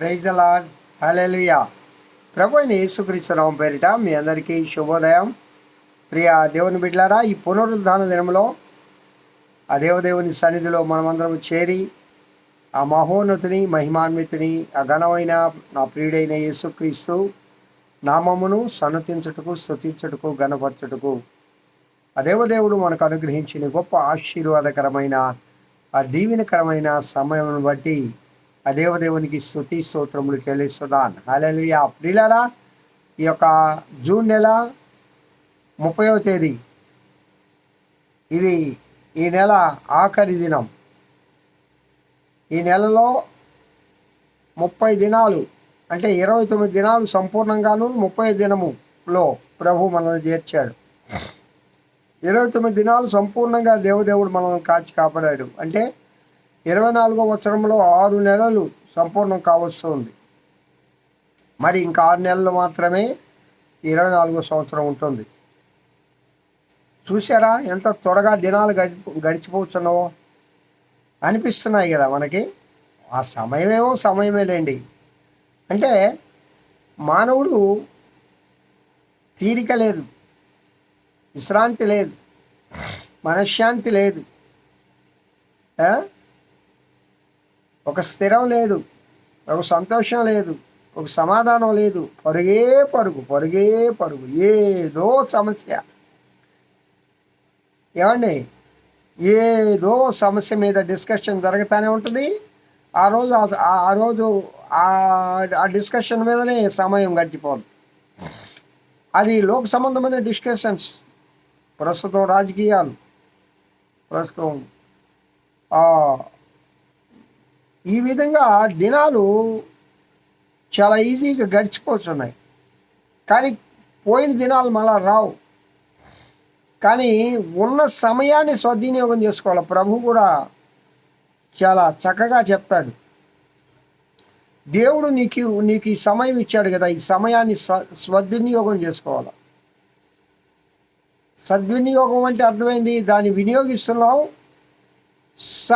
Praise the lord hallelujah ప్రభు అయిన యేసుక్రీస్తునామం పేరిట మీ అందరికీ శుభోదయం. ప్రియ దేవుని బిడ్లారా ఈ పునరుద్ధాన దినంలో ఆ దేవదేవుని సన్నిధిలో మనమందరం చేరి ఆ మహోన్నతిని మహిమాన్వితిని ఆ ఘనమైన నా ప్రియుడైన యేసుక్రీస్తు నామమును సన్నతించుటకు స్తుతించుటకు గణపరచుటకు ఆ దేవదేవుడు మనకు అనుగ్రహించిన గొప్ప ఆశీర్వాదకరమైన ఆ దీవెనకరమైన సమయం బట్టి ఆ దేవదేవునికి స్థుతి స్తోత్రములు చెల్లిస్తున్నాను. హల్లెలూయా ప్రిలరా ఈ యొక్క జూన్ నెల ముప్పైవ తేదీ. ఇది ఈ నెల ఆఖరి దినం. ఈ నెలలో ముప్పై దినాలు అంటే ఇరవై తొమ్మిది దినాలు సంపూర్ణంగాను ముప్పై దినములో ప్రభు మనల్ని చేర్చాడు. ఇరవై తొమ్మిది దినాలు సంపూర్ణంగా దేవదేవుడు మనల్ని కాచి కాపాడాడు. అంటే ఇరవై నాలుగో సంవత్సరంలో ఆరు నెలలు సంపూర్ణం కావస్తుంది మరి ఇంకా ఆరు నెలలు మాత్రమే ఇరవై నాలుగో సంవత్సరం ఉంటుంది. చూసారా ఎంత త్వరగా దినాలు గడి గడిచిపోతున్నావో? అనిపిస్తున్నాయి కదా మనకి. ఆ సమయమేమో సమయమే లేండి. అంటే మానవుడు తీరిక లేదు. విశ్రాంతి లేదు. మనశ్శాంతి లేదు. ఒక స్థిరం లేదు ఒక సంతోషం లేదు ఒక సమాధానం లేదు. పరుగే పరుగు పరుగే పరుగు ఏదో సమస్య. ఏమండి? ఏదో సమస్య మీద డిస్కషన్ జరుగుతూనే ఉంటుంది. ఆ రోజు ఆ- ఆ- రోజు ఆ- ఆ డిస్కషన్ మీదనే సమయం గడిచిపోదు. అది లోక సంబంధమైన డిస్కషన్స్. ప్రస్తుతం రాజకీయాలు. ప్రస్తుతం ఈ విధంగా దినాలు చాలా ఈజీగా గడిచిపోతున్నాయి. కానీ పోయిన దినాలు మళ్ళా రావు. కానీ ఉన్న సమయాన్ని సద్వినియోగం చేసుకోవాలి. ప్రభు కూడా చాలా చక్కగా చెప్తాడు. దేవుడు నీకు నీకు ఈ సమయం ఇచ్చాడు కదా. ఈ సమయాన్ని స్వ సద్వినియోగం చేసుకోవాలి. సద్వినియోగం అంటే అర్థమైంది దాన్ని వినియోగిస్తున్నావు. స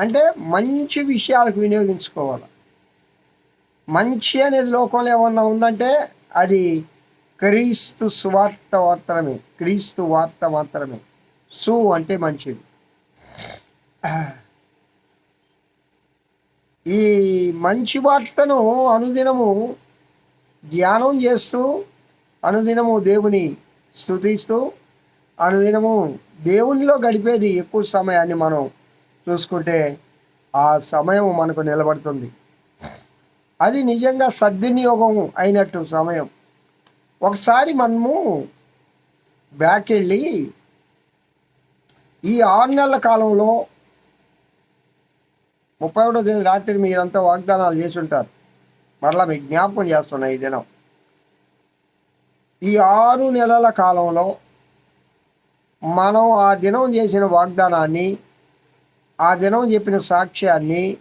అంటే మంచి విషయాలకు వినియోగించుకోవాలి. మంచి అనేది లోకంలో ఏమన్నా ఉందంటే అది క్రీస్తు సువార్త మాత్రమే క్రీస్తు వార్త మాత్రమే. సు అంటే మంచిది. ఈ మంచి వార్తను అనుదినము ధ్యానం చేస్తూ అనుదినము దేవుని స్తుతిస్తూ అనుదినము దేవునిలో గడిపేది ఎక్కువ సమయాన్ని మనం చూసుకుంటే ఆ సమయం మనకు నిలబడుతుంది. అది నిజంగా సద్వినియోగం అయినట్టు సమయం. ఒకసారి మనము బ్యాక్ వెళ్ళి ఈ ఆరు నెలల కాలంలో ముప్పై ఒకటో తేదీ రాత్రి మీరంతా వాగ్దానాలు చేసి ఉంటారు మరలా మీకు జ్ఞాపకం చేస్తున్నాయి ఈ దినం. ఈ ఆరు నెలల కాలంలో మనం ఆ దినం చేసిన వాగ్దానాన్ని ఆ దినం చెప్పిన సాక్ష్యాన్ని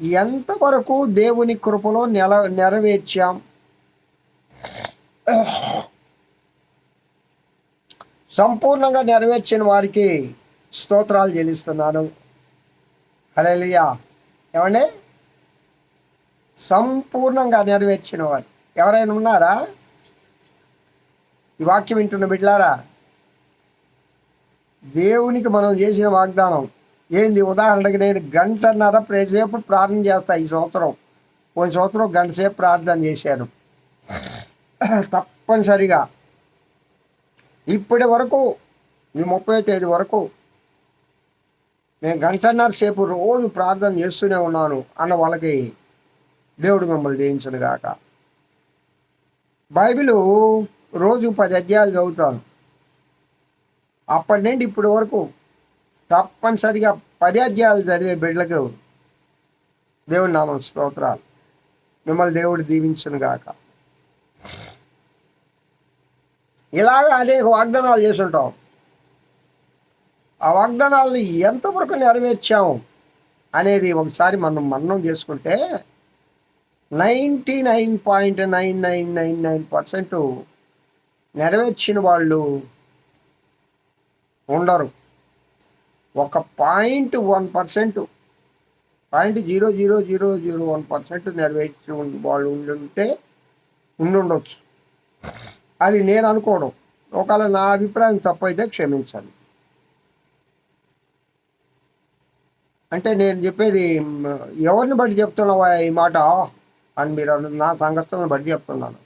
ఎంతవరకు దేవుని కృపలో నెల నెరవేర్చాం? సంపూర్ణంగా నెరవేర్చిన వారికి స్తోత్రాలు చెల్లిస్తున్నాను. హల్లెలూయా. ఏమండి? సంపూర్ణంగా నెరవేర్చిన వారు. ఎవరైనా ఉన్నారా? ఈ వాక్యం వింటున్న బిడ్లారా దేవునికి మనం చేసిన వాగ్దానం. ఏంది? ఉదాహరణకి నేను గంటన్నర సేపు ప్రార్థన చేస్తా ఈ సంవత్సరం. పోయిన సంవత్సరం గంట సేపు ప్రార్థన చేశాను. తప్పనిసరిగా. ఇప్పటి వరకు ఈ ముప్పై తేదీ వరకు నేను గంటన్నర సేపు రోజు ప్రార్థన చేస్తూనే ఉన్నాను అన్న వాళ్ళకి దేవుడు మిమ్మల్ని దీవించను గాక. బైబిల్ రోజు పది అధ్యాయాలు చదువుతాను. అప్పటి నుండి ఇప్పటి వరకు తప్పనిసరిగా పది అధ్యాయాలు చదివే బిడ్డలకు దేవుడి నామం స్తోత్రాలు. మిమ్మల్ని దేవుడు దీవించను గాక. ఇలాగ అనేక వాగ్దానాలు చేసుంటాం ఆ వాగ్దానాలను ఎంతవరకు నెరవేర్చాము అనేది ఒకసారి మనం మన్నం చేసుకుంటే ninety nine point nine nine nine nine percent నెరవేర్చిన వాళ్ళు ఉండరు. ఒక point one percent point zero zero zero zero one percent నెరవేర్చి వాళ్ళు ఉండుంటే ఉండుండొచ్చు. అది నేను అనుకోవడం ఒకవేళ నా అభిప్రాయం తప్పైతే క్షమించాలి. అంటే నేను చెప్పేది ఎవరిని బట్టి చెప్తున్నావా ఈ మాట? అని మీరు నా సంగతులను బట్టి చెప్తున్నాను.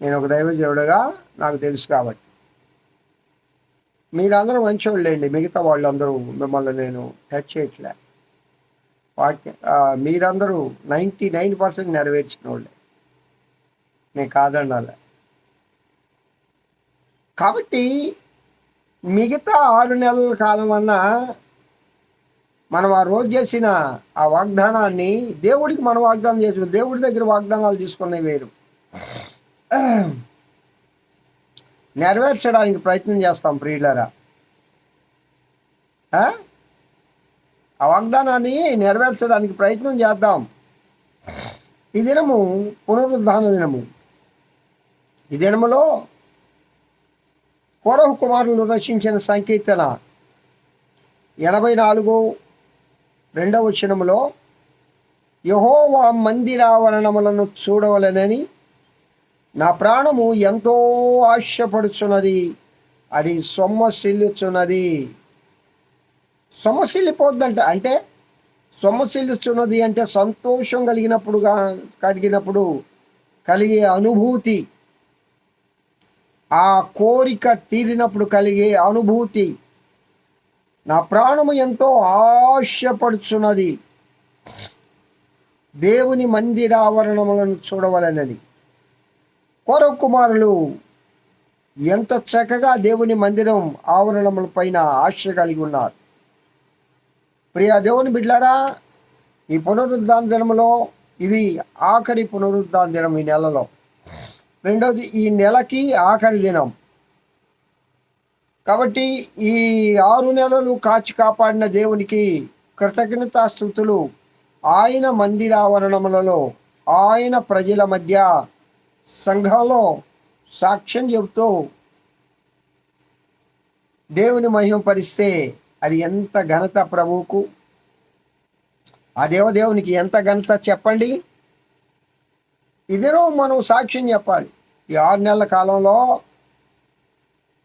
నేను ఒక దైవజనుడిగా నాకు తెలుసు కాబట్టి. మీరందరూ మంచివాళ్ళండి మిగతా వాళ్ళందరూ మిమ్మల్ని నేను టచ్ చేయట్లే. వాక్య మీరందరూ నైంటీ నైన్ పర్సెంట్ నెరవేర్చిన వాళ్ళే. నేను కాదనాలే. కాబట్టి మిగతా ఆరు నెలల కాలం అన్నా మనం ఆ రోజు చేసిన ఆ వాగ్దానాన్ని దేవుడికి మనం వాగ్దానం చేసిన దేవుడి దగ్గర వాగ్దానాలు తీసుకునే వేరు. నెరవేర్చడానికి ప్రయత్నం చేస్తాం ప్రియులరా. ఆ? వాగ్దానాన్ని నెరవేర్చడానికి ప్రయత్నం చేద్దాం. ఈ దినము పునరుద్ధాన దినము. ఈ దినములో పూర్వ కుమారులు రచించిన సంకీర్తన ఎనభై నాలుగు రెండవ వచనములో యహోవా మందిరావరణములను చూడవలనని నా ప్రాణము ఎంతో ఆశపడుచున్నది. అది సొమ్మసిల్లుచున్నది. సొమ్మసిల్లిపోద్దంట. అంటే సొమ్మసిల్లుచున్నది అంటే సంతోషం కలిగినప్పుడుగా కలిగినప్పుడు కలిగే అనుభూతి. ఆ కోరిక తీరినప్పుడు కలిగే అనుభూతి. నా ప్రాణము ఎంతో ఆశపడుచున్నది. దేవుని మందిరావరణములను చూడవలనని. కోరవ కుమారులు ఎంత చక్కగా దేవుని మందిరం ఆవరణముల పైన ఆశ కలిగి ఉన్నారు. ప్రియ దేవుని బిడ్లారా ఈ పునరుద్ధాన దినములో ఇది ఆఖరి పునరుద్ధాన దినం ఈ నెలలో. రెండవది ఈ నెలకి ఆఖరి దినం. కాబట్టి ఈ ఆరు నెలలు కాచి కాపాడిన దేవునికి కృతజ్ఞతాస్థుతులు ఆయన మందిరావరణములలో ఆయన ప్రజల మధ్య సంఘంలో సాక్ష్యం చెబుతూ దేవుని మహిమపరిస్తే అది ఎంత ఘనత ప్రభువుకు? ఆ దేవదేవునికి ఎంత ఘనత చెప్పండి? ఇదేనో మనం సాక్ష్యం చెప్పాలి. ఈ ఆరు నెలల కాలంలో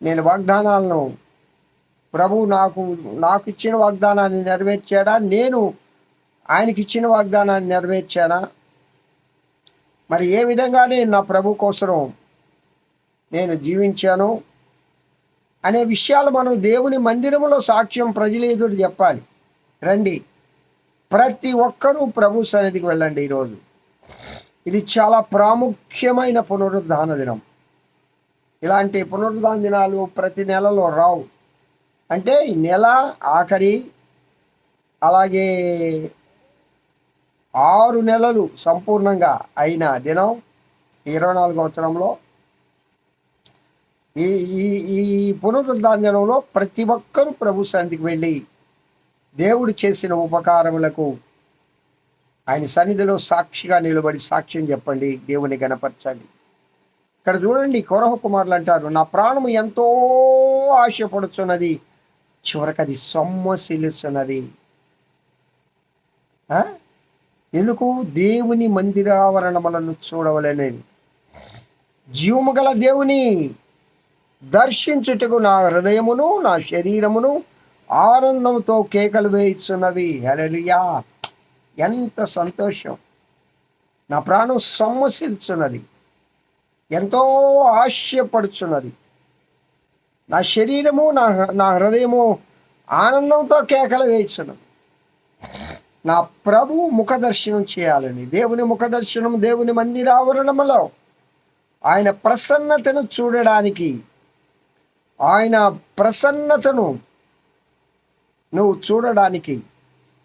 నేను వాగ్దానాలను ప్రభు నాకు నాకు ఇచ్చిన వాగ్దానాన్ని నెరవేర్చాడా? నేను ఆయనకి ఇచ్చిన వాగ్దానాన్ని నెరవేర్చానా? మరి ఏ విధంగా నేను నా ప్రభు కోసం నేను జీవించాను అనే విషయాలు మనం దేవుని మందిరంలో సాక్ష్యం ప్రజల ఎదుటి చెప్పాలి. రండి. ప్రతి ఒక్కరూ ప్రభు సన్నిధికి వెళ్ళండి ఈరోజు. ఇది చాలా ప్రాముఖ్యమైన పునరుద్ధాన దినం. ఇలాంటి పునరుద్ధాన దినాలు ప్రతి నెలలో రావు. అంటే నెల ఆఖరి అలాగే ఆరు నెలలు సంపూర్ణంగా అయిన దినం ఇరవై నాలుగు సంవత్సరంలో ఈ ఈ ఈ పునరుద్ధాన దినంలో ప్రతి ఒక్కరూ ప్రభు సన్నిధికి వెళ్ళి దేవుడు చేసిన ఉపకారములకు ఆయన సన్నిధిలో సాక్షిగా నిలబడి సాక్ష్యం చెప్పండి దేవుని గణపరచండి. ఇక్కడ చూడండి కొరహ కుమారులు అంటారు నా ప్రాణము ఎంతో ఆశపడుచున్నది చివరికి అది సొమ్మసిల్లుచున్నది ఎందుకు? దేవుని మందిరావరణములను చూడవలెనని జీవము గల దేవుని దర్శించుటకు నా హృదయమును నా శరీరమును ఆనందంతో కేకలు వేయిస్తున్నవి హల్లెలూయా! ఎంత సంతోషం. నా ప్రాణం సొమ్మసిల్చున్నది. ఎంతో ఆశయపడుచున్నది నా శరీరము నా నా హృదయము ఆనందంతో కేకలు వేయిస్తున్నది నా ప్రభు ముఖదర్శనం చేయాలని దేవుని ముఖ దర్శనం దేవుని మందిరావరణములో ఆయన ప్రసన్నతను చూడడానికి ఆయన ప్రసన్నతను నువ్వు చూడడానికి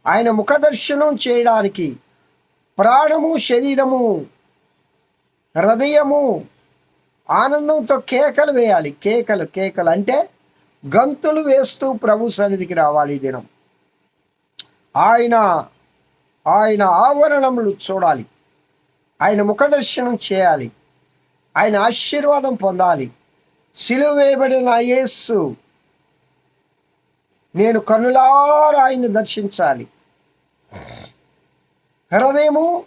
ఆయన ముఖదర్శనం చేయడానికి ప్రాణము శరీరము హృదయము ఆనందంతో కేకలు వేయాలి. కేకలు కేకలు అంటే గంతులు వేస్తూ ప్రభు సన్నిధికి రావాలి దినం. ఆయన ఆయన ఆవరణములు చూడాలి. ఆయన ముఖదర్శనం చేయాలి. ఆయన ఆశీర్వాదం పొందాలి. సిలువ వేయబడిన యేసు నేను కనులారా ఆయన్ని దర్శించాలి. హృదయము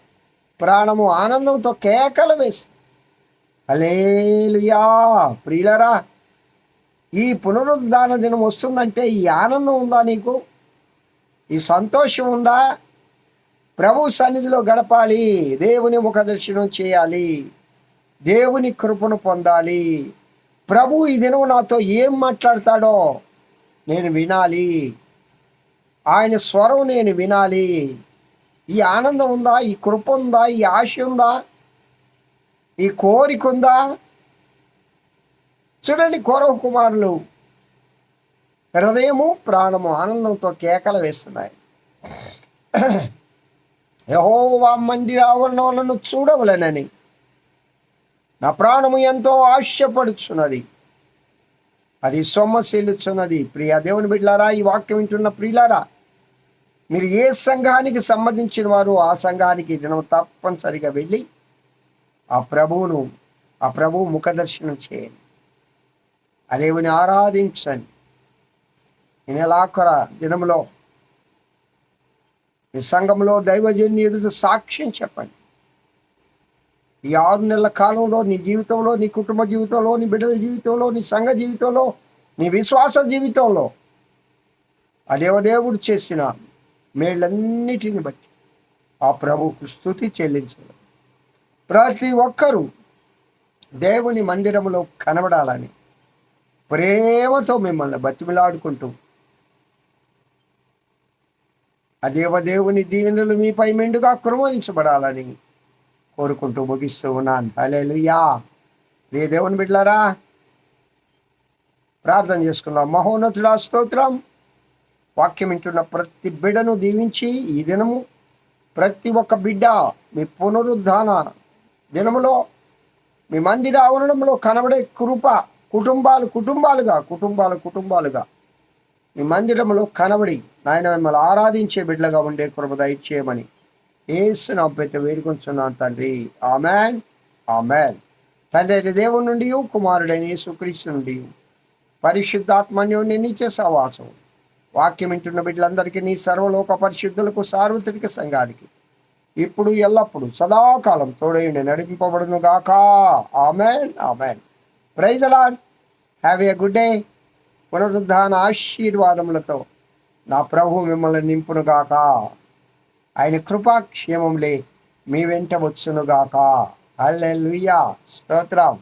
ప్రాణము ఆనందంతో కేకలు వేస్తుంది అలేలుయా ప్రియులరా ఈ పునరుద్ధాన దినం వస్తుందంటే ఈ ఆనందం ఉందా నీకు? ఈ సంతోషం ఉందా? ప్రభు సన్నిధిలో గడపాలి. దేవుని ముఖ దర్శనం చేయాలి. దేవుని కృపను పొందాలి. ప్రభు ఈ దినం నాతో ఏం మాట్లాడతాడో నేను వినాలి. ఆయన స్వరం నేను వినాలి. ఈ ఆనందం ఉందా? ఈ కృప ఉందా? ఈ ఆశ ఉందా? ఈ కోరిక ఉందా? చూడండి కౌరవ కుమారులు. హృదయము ప్రాణము ఆనందంతో కేకలు వేస్తున్నాయి. యహోవా మందిర ఆవరణలను చూడవలనని. నా ప్రాణము ఎంతో ఆశపడుచున్నది. అది సొమ్మశీలుచున్నది ప్రియ దేవుని బిడ్డలారా ఈ వాక్యం వింటున్న ప్రియులారా మీరు ఏ సంఘానికి సంబంధించిన వారు ఆ సంఘానికి దినం తప్పనిసరిగా వెళ్ళి ఆ ప్రభువును ఆ ప్రభువు ముఖదర్శనం చేయండి. ఆ దేవుని ఆరాధించండి. ఈ నెలాఖర దినంలో మీ సంఘంలో దైవజన్య ఎదుట సాక్ష్యం చెప్పండి. ఈ ఆరు నెలల కాలంలో నీ జీవితంలో నీ కుటుంబ జీవితంలో నీ బిడ్డల జీవితంలో నీ సంఘ జీవితంలో నీ విశ్వాస జీవితంలో ఆ దేవదేవుడు చేసిన మేళ్ళన్నిటిని బట్టి ఆ ప్రభువుకు స్థుతి చెల్లించడం. ప్రతి ఒక్కరూ దేవుని మందిరంలో కనబడాలని ప్రేమతో మిమ్మల్ని బతిమిలాడుకుంటూ ఆ దేవదేవుని దీవెనలు మీపై మెండుగా కురమరించబడాలని కోరుకుంటూ ముగిస్తూ ఉన్నాను. హల్లెలూయా. ప్రియ దేవుని బిడ్డలారా ప్రార్థన చేసుకున్నాం మహోన్నతుడా స్తోత్రం. వాక్యం వింటున్న ప్రతి బిడ్డను దీవించి ఈ దినము ప్రతి ఒక్క బిడ్డ మీ పునరుద్ధాన దినములో మీ మందిర ఆవరణంలో కనబడే కృప కుటుంబాలు కుటుంబాలుగా కుటుంబాలు కుటుంబాలుగా మీ మందిరంలో కనబడి నాయన మిమ్మల్ని ఆరాధించే బిడ్డలుగా ఉండే కృప దయచేయమని ఏసు నా పెట్టి వేడుకొంచున్నాను తండ్రి. ఆమెన్. ఆమెన్. తండ్రి అయిన దేవుని నుండి కుమారుడైన యేసుక్రీస్తు నుండి పరిశుద్ధాత్మన్యోని నిత్య సహవాసం. వాక్యం వింటున్న బిడ్డలందరికీ నీ సర్వలోక పరిశుద్ధులకు సార్వత్రిక సంఘానికి ఇప్పుడు ఎల్లప్పుడు సదాకాలం తోడైండి నడిపింపబడును గాక amen. Amen. Praise the lord have a good day. పునరుద్ధాన ఆశీర్వాదములతో నా ప్రభు మిమ్మల్ని నింపునుగాక ఆయన కృపాక్షేమంలే మీ వెంట వచ్చునుగాక అల్లెలుయ్యా స్తోత్రం.